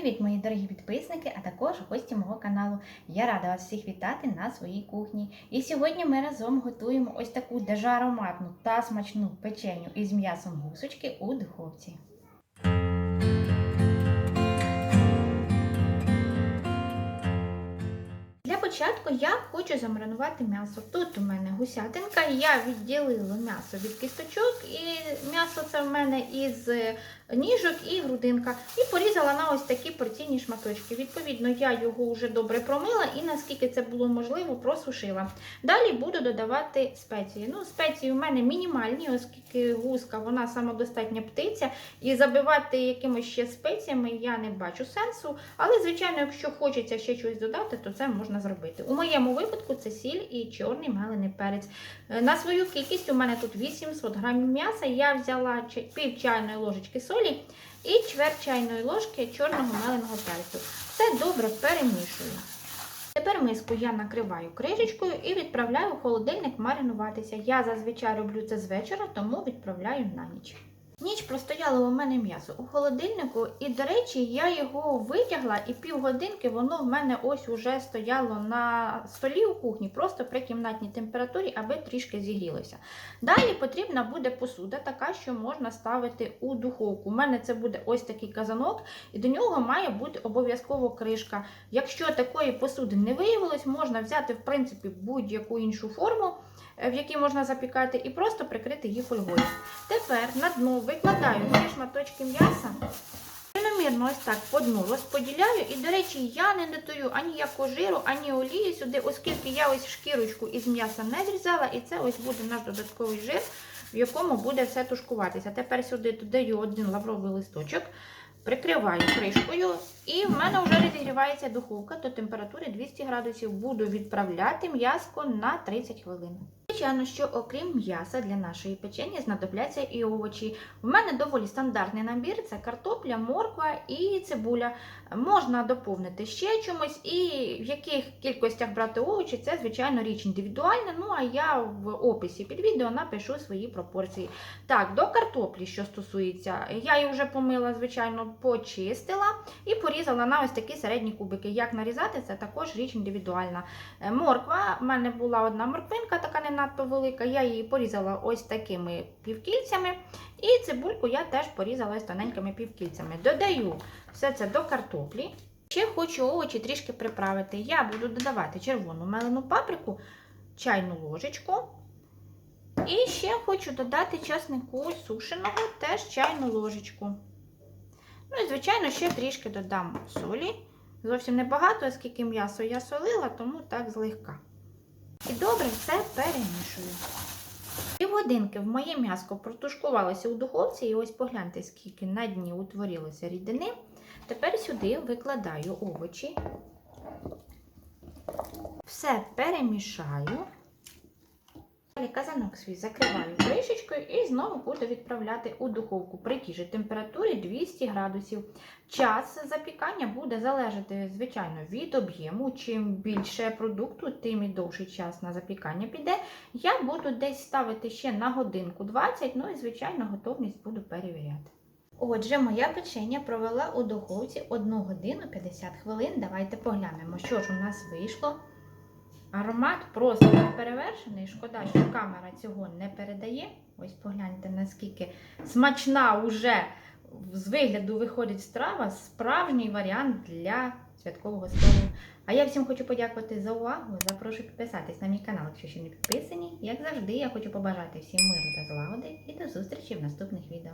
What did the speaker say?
Привіт, мої дорогі підписники, а також гості мого каналу. Я рада вас всіх вітати на своїй кухні. І сьогодні ми разом готуємо ось таку дуже ароматну та смачну печеню із м'ясом гусочки у духовці. Початку я хочу замаринувати м'ясо. Тут у мене гусятинка, я відділила м'ясо від кісточок, і м'ясо це в мене із е, ніжок і грудинка. І порізала на ось такі порційні шматочки. Відповідно, я його вже добре промила і наскільки це було можливо, просушила. Далі буду додавати спеції. Ну, Спеції у мене мінімальні, оскільки гуска вона самодостатня птиця, і забивати якимось ще спеціями я не бачу сенсу. Але, звичайно, якщо хочеться ще щось додати, то це можна зробити. У моєму випадку це сіль і чорний мелений перець. Е, На свою кількість у мене тут 800 грамів м'яса. Я взяла пів чайної ложечки солі і чверть чайної ложки чорного меленого перцю. Все добре перемішую. Тепер миску я накриваю кришечкою і відправляю в холодильник маринуватися. Я зазвичай роблю це з вечора, тому відправляю на ніч. Ніч простояло у мене м'ясо у холодильнику, і, до речі, я його витягла, і півгодинки воно в мене ось уже стояло на столі у кухні, просто при кімнатній температурі, аби трішки зігрілося. Далі потрібна буде посуда, така, що можна ставити у духовку. У мене це буде ось такий казанок, і до нього має бути обов'язково кришка. Якщо такої посуди не виявилось, можна взяти в принципі будь-яку іншу форму, е, в якій можна запікати, і просто прикрити її фольгою. Тепер на дно викладаю всі шматочки м'яса. Рівномірно ось так по дну розподіляю. І, до речі, я не додаю ані ніякого жиру, ані олії сюди, оскільки я ось шкірочку із м'яса не зрізала, і це ось буде наш додатковий жир, в якому буде все тушкуватися. Тепер сюди додаю один лавровий листочок, прикриваю кришкою, і в мене вже розігрівається духовка до температури 200 градусів. Буду відправляти м'яско на 30 хвилин. Звичайно, що окрім м'яса для нашої печені знадобляться і овочі. В мене доволі стандартний набір: це картопля, морква і цибуля. Можна доповнити ще чомусь, і в яких кількостях брати овочі, це, звичайно, річ індивідуальна. Ну а я в описі під відео напишу свої пропорції. Так, до картоплі, що стосується, я її вже помила, звичайно, почистила і порізала на ось такі середні кубики. Як нарізати, це також річ індивідуальна. Е, Морква, в мене була одна морквинка, така не надто велика. Я її порізала ось такими півкільцями. І цибульку я теж порізала ось тоненькими півкільцями. Додаю все це до картоплі. Ще хочу овочі трішки приправити. Я буду додавати червону мелену паприку, чайну ложечку. І ще хочу додати часнику сушеного, теж чайну ложечку. Ну і, звичайно, ще трішки додам солі. Зовсім небагато, оскільки м'ясо я солила, тому так злегка. І добре все перемішую. Півгодинки в моє м'яско протушкувалося у духовці, і ось погляньте, скільки на дні утворилося рідини. Тепер сюди викладаю овочі. Все перемішаю. Далі казанок свій закриваю кришечкою і знову буду відправляти у духовку при тій же температурі 200 градусів. Час запікання буде залежати, звичайно, від об'єму. Чим більше продукту, тим і довший час на запікання піде. Я буду десь ставити ще на годинку 20, ну і, звичайно, готовність буду перевіряти. Отже, моя печення провела у духовці 1 годину 50 хвилин. Давайте поглянемо, що ж у нас вийшло. Аромат просто неперевершений. Шкода, що камера цього не передає. Ось погляньте, наскільки смачна уже з вигляду виходить страва, справжній варіант для святкового столу. А я всім хочу подякувати за увагу. Запрошую підписатись на мій канал, якщо ще не підписані. Як завжди, я хочу побажати всім миру та злагоди і до зустрічі в наступних відео.